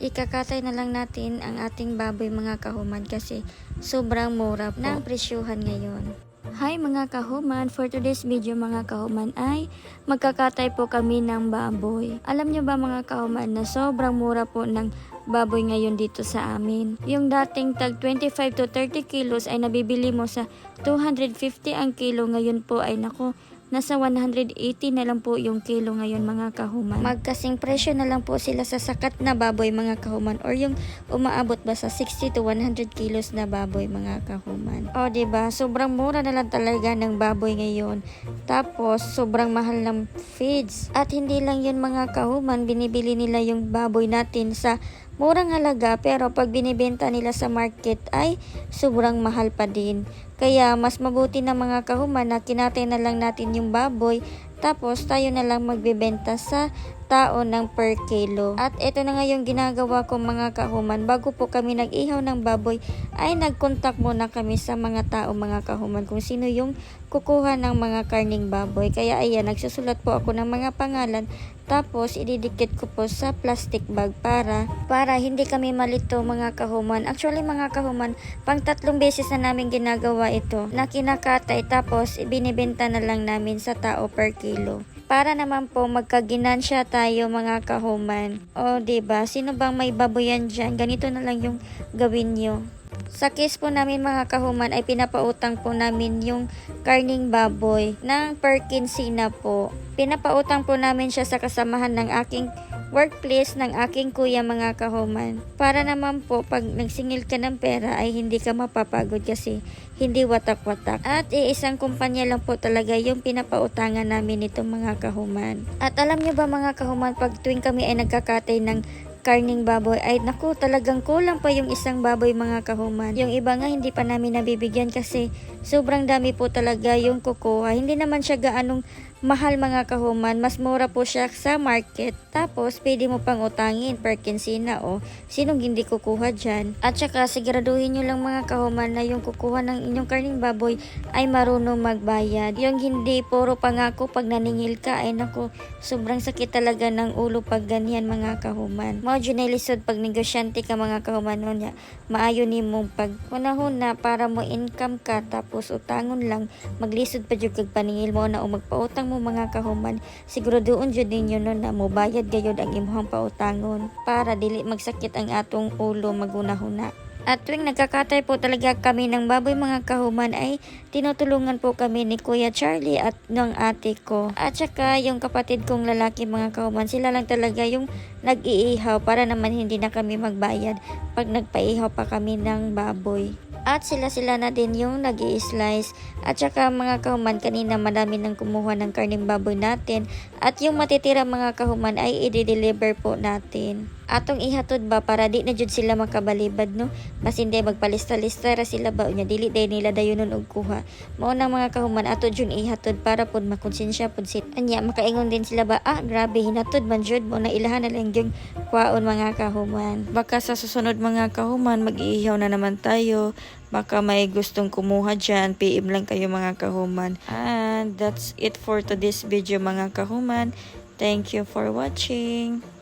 Ikakatay na lang natin ang ating baboy mga kahuman kasi sobrang mura po ng presyuhan ngayon. Hi mga kahuman, for today's video mga kahuman ay magkakatay po kami ng baboy. Alam nyo ba mga kahuman na sobrang mura po ng baboy ngayon dito sa amin. Yung dating tag 25 to 30 kilos ay nabibili mo sa 250 ang kilo ngayon po ay nako Nasa 180 na lang po yung kilo ngayon mga kahuman. Magkasing presyo na lang po sila sa sakat na baboy mga kahuman or yung umaabot ba sa 60 to 100 kilos na baboy mga kahuman. O ba diba? sobrang mura na lang talaga ng baboy ngayon. Tapos sobrang mahal ng feeds. At hindi lang yun mga kahuman, binibili nila yung baboy natin sa murang halaga pero pag binibenta nila sa market ay sobrang mahal pa din. Kaya mas mabuti na mga kahuman na kinatay na lang natin yung baboy tapos tayo na lang magbebenta sa tao ng per kilo. At ito na nga yung ginagawa ko mga kahuman. Bago po kami nag-ihaw ng baboy ay nagkontak muna kami sa mga tao mga kahuman kung sino yung kukuha ng mga karning baboy. Kaya ayan, nagsusulat po ako ng mga pangalan tapos ididikit ko po sa plastic bag para para hindi kami malito mga kahuman. Actually mga kahuman, pang tatlong beses na namin ginagawa ito na kinakatay tapos ibinibenta na lang namin sa tao per kilo. Para naman po magkaginansya tayo mga kahuman. O ba diba? sino bang may baboyan dyan? Ganito na lang yung gawin nyo. Sa case po namin mga kahuman ay pinapautang po namin yung karning baboy ng per kinsina po. Pinapautang po namin siya sa kasamahan ng aking workplace ng aking kuya mga kahuman. Para naman po pag nagsingil ka ng pera ay hindi ka mapapagod kasi hindi watak-watak. At iisang kumpanya lang po talaga yung pinapautangan namin nitong mga kahuman. At alam nyo ba mga kahuman pag tuwing kami ay nagkakatay ng karning baboy ay naku talagang kulang pa yung isang baboy mga kahuman. Yung iba nga hindi pa namin nabibigyan kasi sobrang dami po talaga yung kukuha. Hindi naman siya gaanong mahal mga kahuman. Mas mura po siya sa market. Tapos pwede mo pang utangin per kinsina o sinong hindi kukuha dyan. At saka siguraduhin nyo lang mga kahuman na yung kukuha ng inyong karning baboy ay marunong magbayad. Yung hindi puro pangako pag naningil ka ay naku sobrang sakit talaga ng ulo pag ganyan mga kahuman. Mao dyan ay lisod pag negosyante ka mga kahuman nun ya. Maayo ni mong pag hunahuna para mo income ka tapos utangon lang maglisod pa jud kag paningil mo na o magpautang mo mga kahuman siguro doon jud ninyo no na mo bayad gayod ang imong pautangon para dili magsakit ang atong ulo magunahuna. At tuwing nagkakatay po talaga kami ng baboy mga kahuman ay tinutulungan po kami ni Kuya Charlie at ng ate ko. At saka yung kapatid kong lalaki mga kahuman, sila lang talaga yung nag-iihaw para naman hindi na kami magbayad pag nagpaihaw pa kami ng baboy. At sila-sila na din yung nag slice At saka mga kahuman, kanina madami nang kumuha ng karning baboy natin. At yung matitira mga kahuman ay i-deliver po natin. Atong ihatod ba para di na jud sila makabalibad no? Kasi hindi magpalista-lista ra sila ba unya dili day nila dayonon og kuha. Mao na mga kahuman ato jud ihatod para pud makonsensya pud sit. Anya makaingon din sila ba ah grabe hinatod man jud mo na ilahan na lang yung kwaon mga kahuman. Baka sa susunod mga kahuman mag-iihaw na naman tayo. Baka may gustong kumuha dyan, PM lang kayo mga kahuman. And that's it for today's video mga kahuman. Thank you for watching.